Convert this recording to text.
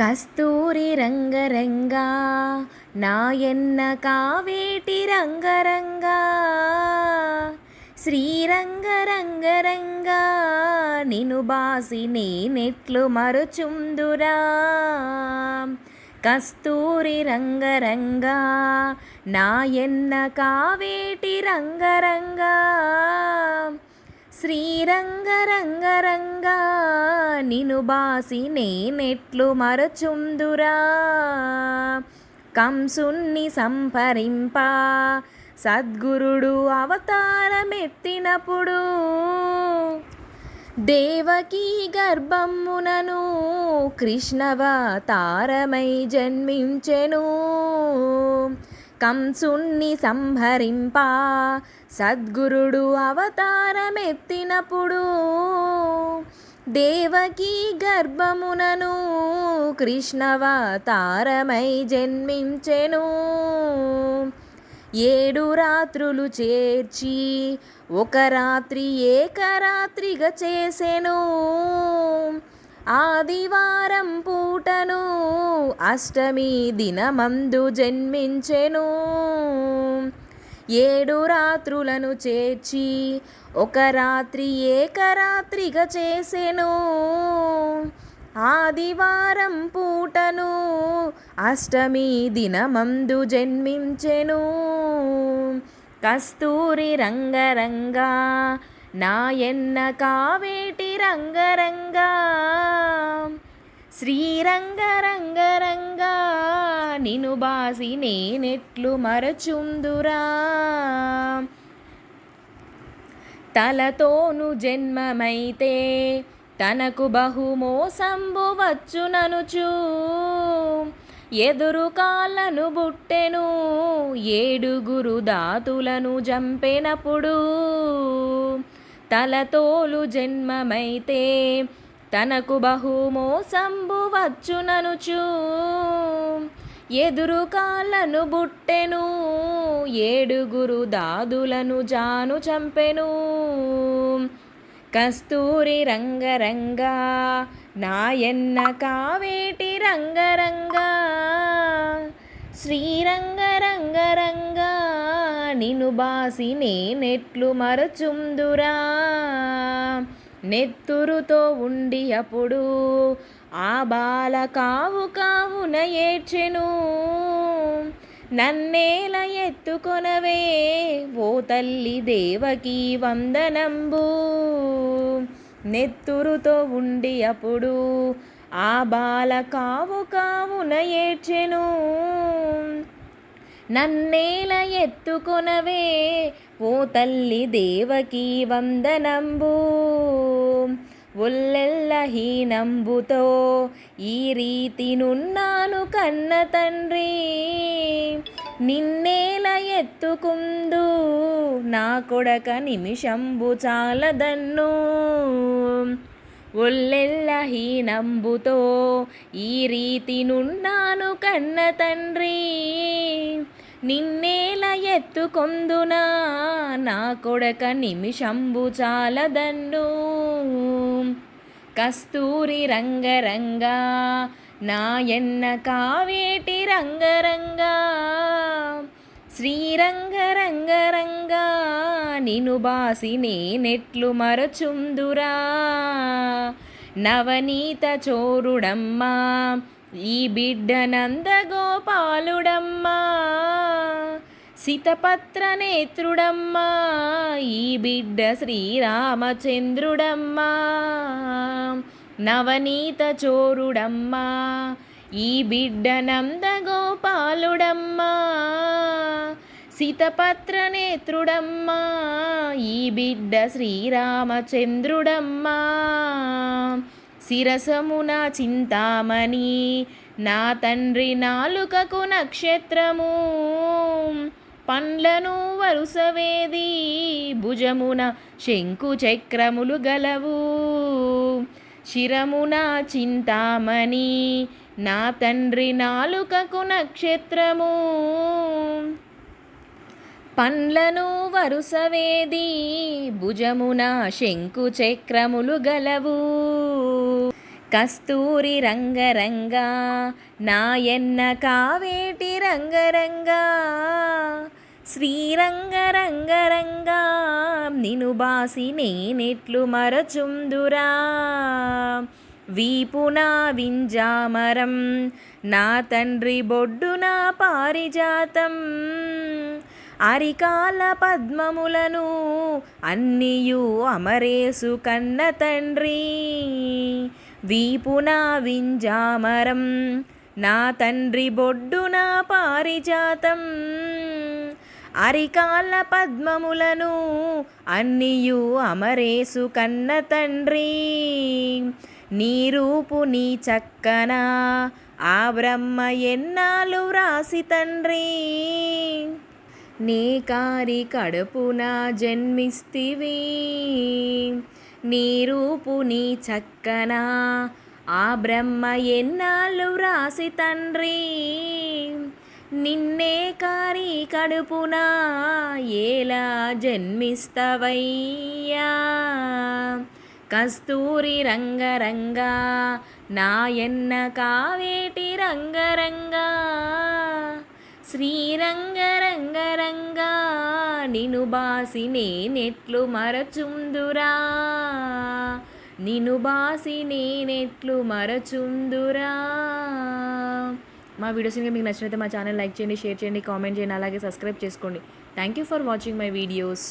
కస్తూరి రంగరంగా నాయన్న కావేటి రంగరంగా? శ్రీరంగరంగరంగా నిను బాసి నేనెట్లు మరుచుందురా. కస్తూరి రంగరంగా నాయన్న కావేటి రంగరంగా? శ్రీరంగరంగరంగా నిను బాసి నేనెట్లు మరచుందురా. కంసుణ్ణి సంపరింపా సద్గురుడు అవతారమెత్తినప్పుడు దేవకీ గర్భమునను కృష్ణవతారమై జన్మించెను. కంసుణ్ణి సంహరింపా సద్గురుడు అవతారమెత్తినప్పుడు దేవకీ గర్భమునను కృష్ణవతారమై జన్మించెను. ఏడు రాత్రులు చేర్చి ఒక రాత్రి ఏకరాత్రిగా చేసెను. ఆదివారం పు అష్టమి దినమందు జన్మించెను. ఏడు రాత్రులను చేర్చి ఒక రాత్రి ఏకరాత్రిగా చేసెను. ఆదివారం పూటను అష్టమి దినమందు జన్మించెను. కస్తూరి రంగరంగా నాయన్న కావేటి రంగరంగా. శ్రీరంగరంగరంగా నిను బాసి నేనెట్లు మరచుందురా. తలతోను జన్మమైతే తనకు బహుమోసంబు వచ్చుననుచు ఎదురు కాళ్ళను బుట్టెను ఏడుగురు దాతులను జంపెనప్పుడు తలతోలు జన్మమైతే తనకు బహుమోసంబు వచ్చుననుచు. ఎదురు కాళ్ళను బుట్టెను ఏడుగురు దాదులను జాను చంపెను. కస్తూరి రంగరంగా నాయన్న కావేటి రంగరంగా. శ్రీరంగరంగరంగా నిను బాసి నేనెట్లు మరచుందురా. నెత్తురుతో ఉండి అప్పుడు ఆ బాల కావు కావున ఏడ్చెను. నన్నేల ఎత్తుకొనవే ఓ తల్లి దేవకి వందనంబు. నెత్తురుతో ఉండి అప్పుడు ఆ బాల కావు కావున ఏడ్చెను. నన్నేల ఎత్తుకొనవే ఓ తల్లి దేవకి వందనంబూ. ఒల్లెల్ల హీనంబుతో ఈ రీతి నున్నాను కన్న తండ్రి. నిన్నేల ఎత్తుకుందు నా కొడక నిమిషంబు చాలదన్ను. ఒల్లెల్ల హీనంబుతో ఈ రీతి నున్నాను కన్న తండ్రి. నిన్నేల ఎత్తుకొందునా నా కొడక నిమిషంబు చాలదన్ను. కస్తూరి రంగరంగా నాయన్న కావేటి రంగరంగా? శ్రీరంగరంగరంగా నిను బాసి నేనెట్లు మరచుందురా. నవనీత చోరుడమ్మా ఈ బిడ్డ నందగోపాలుడమ్మా సితపత్ర నేత్రుడమ్మా ఈ బిడ్డ శ్రీరామచంద్రుడమ్మా నవనీత చోరుడమ్మా ఈ బిడ్డ నందగోపాలుడమ్మా సితపత్ర నేత్రుడమ్మా ఈ బిడ్డ శ్రీరామచంద్రుడమ్మా. శిరసమున చింతామణి నా తండ్రి నాలుకకు నక్షత్రము. పండ్లను వరుసవేది భుజమున శంకు చక్రములు గలవు. శిరమున చింతామణి నా తండ్రి నాలుకకు నక్షత్రము. పండ్లను వరుసవేది భుజమున శంకు చక్రములు గలవు. కస్తూరి రంగరంగా నాయన్న కావేటి రంగరంగా శ్రీరంగరంగరంగా నిను బాసి నేనెట్లు మరచుందురా. వీపున వింజామరం నా తండ్రి బొడ్డున పారిజాతం. అరికాల పద్మములను అన్నియు అమరేసు కన్న తండ్రి. వీపున వింజామరం నా తండ్రి బొడ్డున పారిజాతం. అరికాల పద్మములను అన్నియు అమరేసు కన్న తండ్రి. నీ రూపు నీ చక్కన ఆ బ్రహ్మ ఎన్నాళ్ళు వ్రాసి తండ్రి. నీ కారి కడుపున జన్మిస్తివి. నీ రూపు నీ చక్కన. ఆ బ్రహ్మ ఎన్నాళ్ళు వ్రాసి తండ్రి. నిన్నే కారి కడుపున ఎలా జన్మిస్తవయ్యా. కస్తూరి రంగరంగా నాయన్న కావేటి రంగరంగా. శ్రీరంగరంగరంగా నిను బాసి నేనెట్లు మరచుందురా. నిను బాసి నేనెట్లు మరచుందురా. మా వీడియోస్ ఇంకా మీకు నచ్చినైతే మా ఛానల్ లైక్ చేయండి షేర్ చేయండి కామెంట్ చేయండి అలాగే సబ్స్క్రైబ్ చేసుకోండి. Thank you for watching my videos